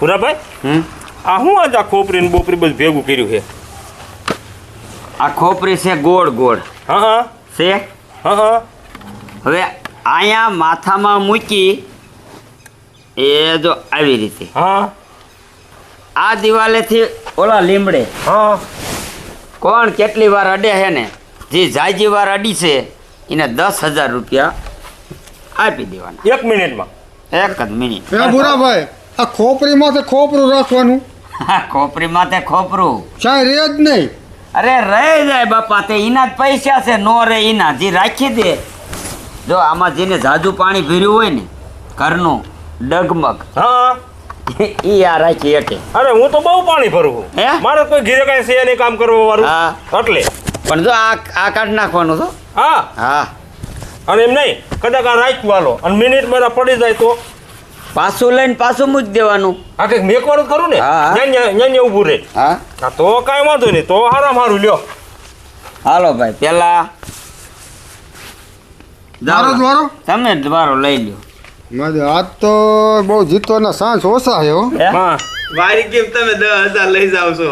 ભૂરાભાઈ હમ? આ હું આજ આ ખોપરી ને બોપરી બધું ભેગું કર્યું છે? આ ખોપરી છે ગોળ ગોળ. હા હા. છે? હા હા. હવે અહીંયા માથામાં મૂકી એ જો આવી રીતે. હા. આ દિવાલેથી ઓલા લીમડે. હા. કોણ કેટલી વાર અડે છે ને જે જાજી વાર અડી છે એને દસ હજાર રૂપિયા આપી દેવાના. એક મિનિટમાં. એક જ મિનિટ. એ ભૂરાભાઈ આ ખોપરીમાં તો ખોપરું રાખવાનું? ખોપરી તે ખોપરું. ચાય રે જ નહીં. અરે રહી જાય બાપા તે એના જ પૈસા છે નો રે એના. જે રાખી દે. જો આમાં જેને જાજુ પાણી ભર્યું હોય ને ઘરનું ડગમગ. હા. ઈ આ રાખી શકે. અરે હું તો બહુ પાણી ભરું છું. હે? મારે કોઈ ઘીરે કાંઈ છે નહીં કામ કરવા વાળું. હા. એટલે. પણ જો આ આ કાઢ નાખવાનું તો. હા. હા. અને એમ નહીં કદાચ આ રાખ્યું હાલો. અને મિનિટ મારા પડી જાય તો? પાછું લઈને પાછું મૂકી દેવાનું. આ કંઈક મેકવાનું કરું ખરું ને? હા, હા. ન્યા ન્યા ન્યા ઊભું રહે. હા. તો કાંઈ વાંધો નહીં તો હારા મારું લ્યો. હાલો ભાઈ પેલા મારો જ વારો? તમે જ વારો લઈ લ્યો. મારે આજ તો બહુ જીતવાના સાંજ ઓછા છે હો. હે? હા. મારી કેમ તમે દસ હજાર લઈ જાવ છો?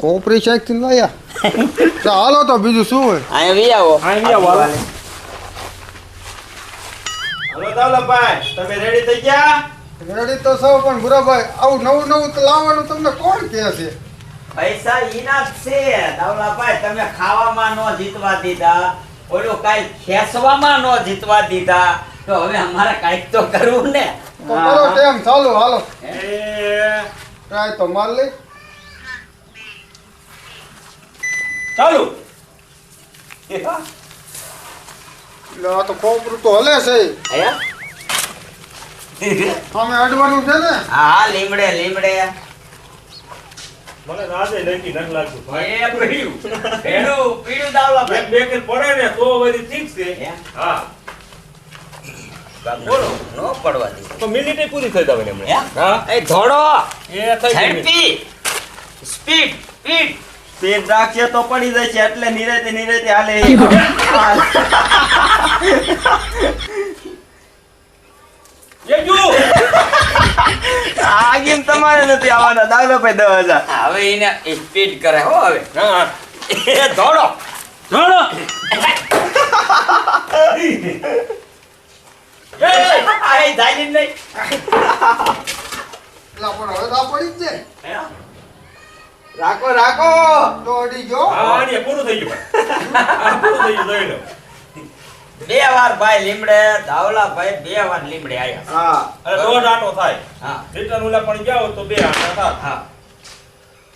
ખોપરી શાકથી લાયા. તો હાલો તો બીજું શું હોય? અહીંયા વી આવો. અહીંયા. હલો. તમે રેડી થઈ ગયા? રેડી તો સૌ પણ ભુરાભાઈ આવું નવું નવું તો લાવવાનું તમને કોણ કહે છે? પૈસા ઈના છે. દાવલાભાઈ તમે ખાવામાં ન જીતવા દીધા. ઓલો કાઈ ખેસવામાં ન જીતવા દીધા. તો હવે અમારે કાઈક તો કરવું ને. તો કરો ટેમ ચાલો હાલો. એ ટ્રાય તો માર લે. ચાલુ. એટલે આ તો કોપરું તો હલે છે. આયા? અમે અડવાનું છે ને? હા લીમડે લીમડે. મને લાગતું ભાઈ. એ બે પડે ને તો વળી ઠીક છે. હા. બોલો નો પડવા દે તો મિનિટે પૂરી થઈ? હા. એ ધોડો એ થઈ ઝડપી. Speed speed. રાખીએ તો પડી જાય છે એટલે નિરાતે નિરાતે હાલે! આ ગેમ તમારે નથી આવવાના દસ હજાર. હવે એને સ્પીડ કરે હો હવે. જ જાય રાખો રાખો. તો અડી ગયો. પૂરું થઈ ગયું. પૂરું થઈ ગયું બે વાર ભાઈ લીમડે ધાવલા ભાઈ બે વાર લીમડે આયા. હા. અને દોઢ આટો થાય. હા. રિટર્ન ઉલા પણ જાઓ તો બે આટા થાય. હા.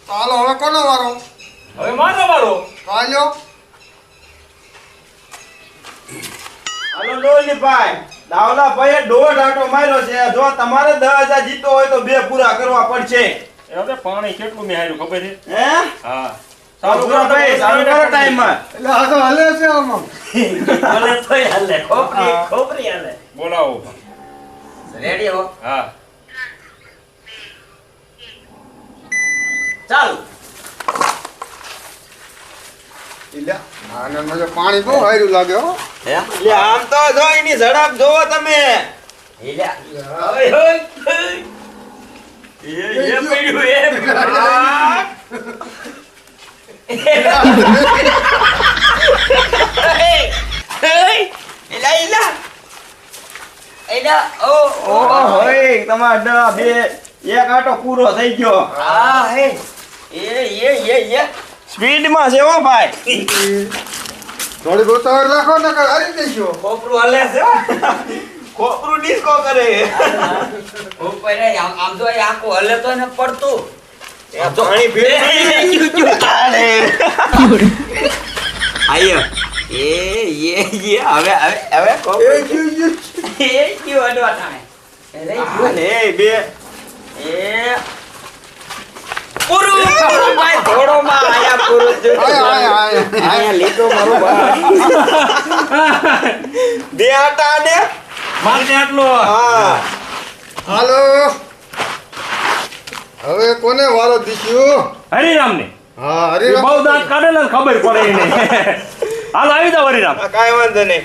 તો હાલો હવે કોનો વારો? હવે મારો વારો. કાલ્યો હાલો. ડોલીભાઈ દાવલાભાઈએ દોઢ આટો માર્યો છે. જો તમારે દસ હજાર જીતો હોય તો બે પૂરા કરવા પડશે. એ હવે પાણી કેટલું મેં હાર્યું ખબર છે? હે? હા. ચાલુ કરો ભાઈ ચાલુ કરો ટાઈમમાં. એટલે આ તો હલે છે આમાં. બોલે તોય હાલે ખોપરી ખોપરી હાલે. બોલાવો. રેડી હો? હા. ચાલુ. એટલે આને મને પાણી બહુ હાર્યું લાગે હો. આમ તો જો એની ઝડપ જોવો તમે. એ એ પડ્યું એ તમાર બે એક આટો પૂરો થઈ ગયો હા હે એ એ એ સ્પીડમાં છે હો ભાઈ થોડી બહુ તૈયાર રાખો ને કે હારી જઈશું ખોપરું હાલે છે. ખોપરું ડિસ્કો કરે ઉપર આમ તો આખું હલે તો ને પડતું બે આટા ને મારે આટલો હા હાલો હવે કોને વારો દીધું હરિરામ ને હા હરિરામ બહુ દાંત કાઢે ને ખબર પડે એને. હાલ આવી જાવ હરિરામ. કઈ વાંધો નહીં.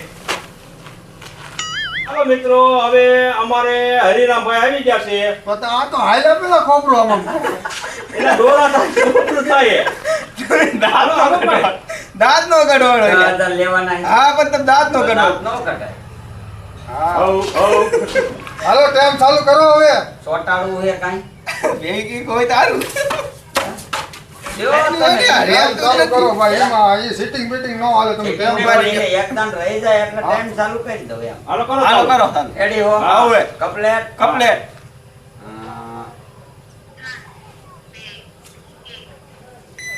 હાલો મિત્રો હવે અમારે હરિરામભાઈ આવી ગયા છે. તો આ તો હાલ્યા પેલા ખોપરો આમાં. એટલે થાય. હાલો હાલો ભાઈ દાંત નો કઢવાડો લેવાના હા પણ તમે દાંત નો તો કઢવાડો ન કઢાય. હા. હાલો ટાઈમ ચાલુ કરો હવે. ચોંટાડવું છે કાંઈ? ભેગી કોઈ તારું જો તમે ટાઈમ ચાલુ કરો ભાઈ એમાં એ સીટિંગ બીટિંગ ન હાલે તમે ટાઈમ ટીમને વળીને એક દાન રહી જાય એટલે ટાઈમ ચાલુ કરી દો એમ હાલો કરો હાલો ચાલો. કરો રેડી હો હા, હવે. કપલેટ કપલેટ અ,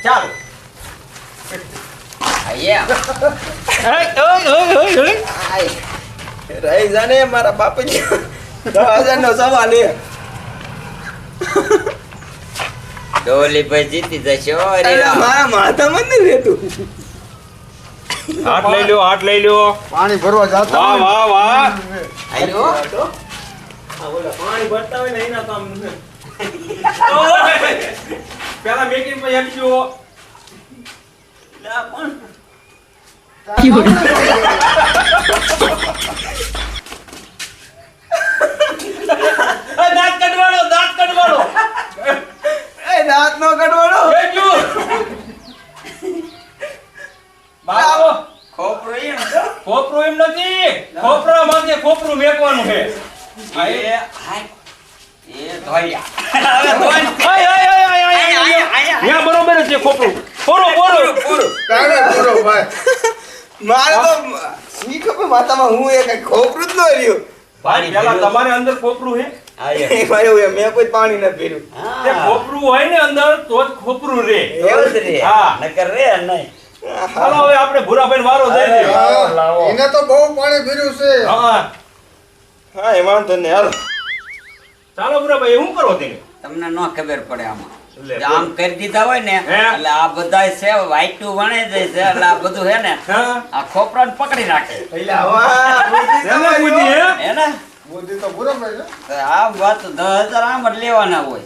ચાલો હા, એમ. ઓય, ઓય, ઓય, ઓય, ઓય. આય. રહી જાને મારા બાપજી દસ હજાર નો સવાલ એ ડોલીભાઈ જીતી જશો. મારા માથામાં નથી રહેતું હાથ લઈ લ્યો હાથ લઈ લ્યો પાણી ભરવા જાતા વાહ વાહ વાહ ઓલા પાણી ભરતા હોય ને એના કામ પેલા મેકિંગ પછી હટજો લા, પણ. એ દાંત કઢવાડો દાંત કઢવાડો એ દાંત નો કઢવાડો બેજો બાબો ખોપરું એમ તો. ખોપરું એમ નથી ખોપરા માંગે ખોપરું મેકવાનું છે આ એ- એ, હાય. એ ધોયા. હવે ધોઈને આય, આય, આય, આય, આય, આય, આયા, આય. આયા. ત્યાં. બરોબર છે ખોપરું ભાઈ. મારે તો શી ખબર માથામાં હું એ ખોપરું જ ન રહ્યું. પાણી પેલા તમારે અંદર ખોપરું છે આયા. એમાં એવું છે, મેં કોઈ પાણી ના પીરું. ખોપરું હોય ને અંદર તો જ ખોપરું રે. એવું જ રે. હા. નકર રે નહીં. ચાલો હવે આપણે ભૂરાભાઈ વારો હા, એને તો બહુ પાણી ભીર્યું છે. હા. હા એ વાંધો નહીં હાલો. ચાલો ભૂરાભાઈ શું કરો તેને તમને ન ખબર પડે આમાં. આમ કરી દીધા હોય ને એટલે આ બધા છે વાઈટું વણે જાય છે એટલે આ બધું હે ને આ આ ખોપરાને પકડી રાખે. હો. ને? બુદ્ધિ તો પૂરો આમ આ વાત દસ હજાર આમ જ લેવાના હોય.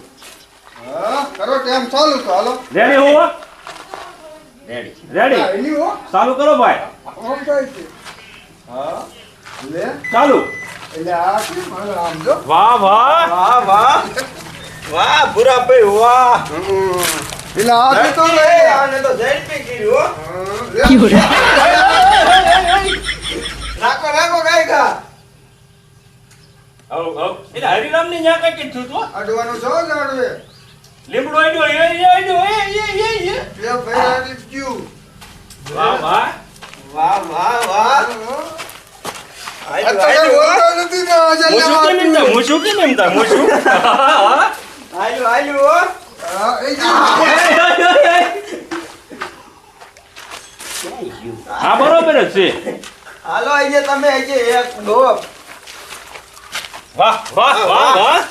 હા કરો ટાઈમ ચાલુ તો હાલો. રેડી હો? રેડી રેડી ચાલુ કરો ભાઈ. હા લે. ચાલુ. વાહ વાહ. વાહ વાહ. વાહ ભૂરાભાઈ વાહ. એટલે આ તો તો લે. આને તો ઝડપી કર્યું હો. રાખો રાખો કાંઈ ખા હવ હવ એટલે હરિરામ ને ન્યા કઈ કીધું તું અડવાનું છો જાડવે લીમડો આડ્યો એ એ આડ્યો એ એ એ એ બે ભાઈ ક્યુ? વાહ વાહ. વાહ વાહ વાહ. આ તો નથી હું શું કેમ એમ થાય? હું શું કેમ એમ થાય? હું શું? હાલ્યું, હાલ્યું, હો. બરોબર જ છે હાલો આજે તમે આજે એક ડોબ વાહ વાહ વાહ વાહ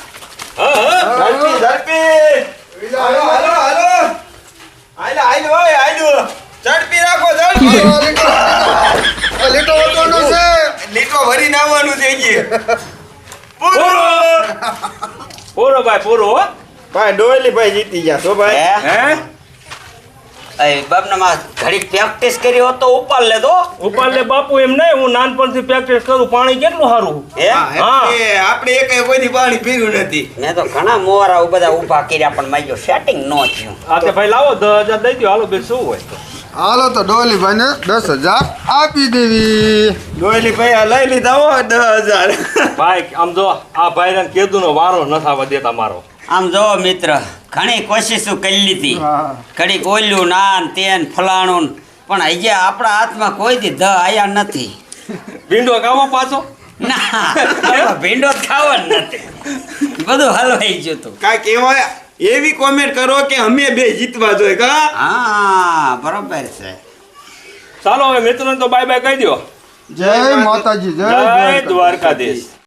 હા હા ઝડપી ઝડપી પૂરો! પૂરો ભાઈ પૂરો હો. ભાઈ ડોયલી ભાઈ જીતી ગયા છો ભાઈ. હે? હે? એ બાપનામાં ઘડી પ્રેક્ટિસ કરી હોત તો ઉપાડ લેતો ઉપર લે બાપુ એમ નહીં હું નાનપણથી પ્રેક્ટિસ કરું પાણી કેટલું સારું? હે? હા, હા. એ આપણે એક કોઈથી પાણી પીવું નથી. મેં તો ઘણા મોરા બધા ઊભા કર્યા પણ મારી સેટિંગ ન થયું. આ તે ભાઈ લાવો દસ હજાર દઈ દો હાલો બે શું હોય? હાલો તો ડોલી ભાઈ ને દસ હજાર આપી દેવી. ડોયલી ભાઈ આ લઈ લીધા હો દસ હજાર. ભાઈ આમ જો આ ભાઈને કીધું નો વારો ન થવા દેતા મારો આમ જો મિત્ર ઘણી કોશિશો કરી લીધી. હા. ઘડીક ઓલ્યું નાન તેન ફલાણું. પણ હજી આપણા હાથમાં કોઈ દી ધ આયા નથી. ભીંડો ખાવો પાછો? ના ભીંડો ભીંડો જ નથી. બધું હલવાઈ ગયું તું. કાંઈ એવા એવી કોમેન્ટ કરો કે અમે બે જીતવા જોઈએ કા? હા બરોબર છે. ચાલો હવે મિત્રોને તો બાય બાય કહી દો જય માતાજી જય જય દ્વારકાધીશ.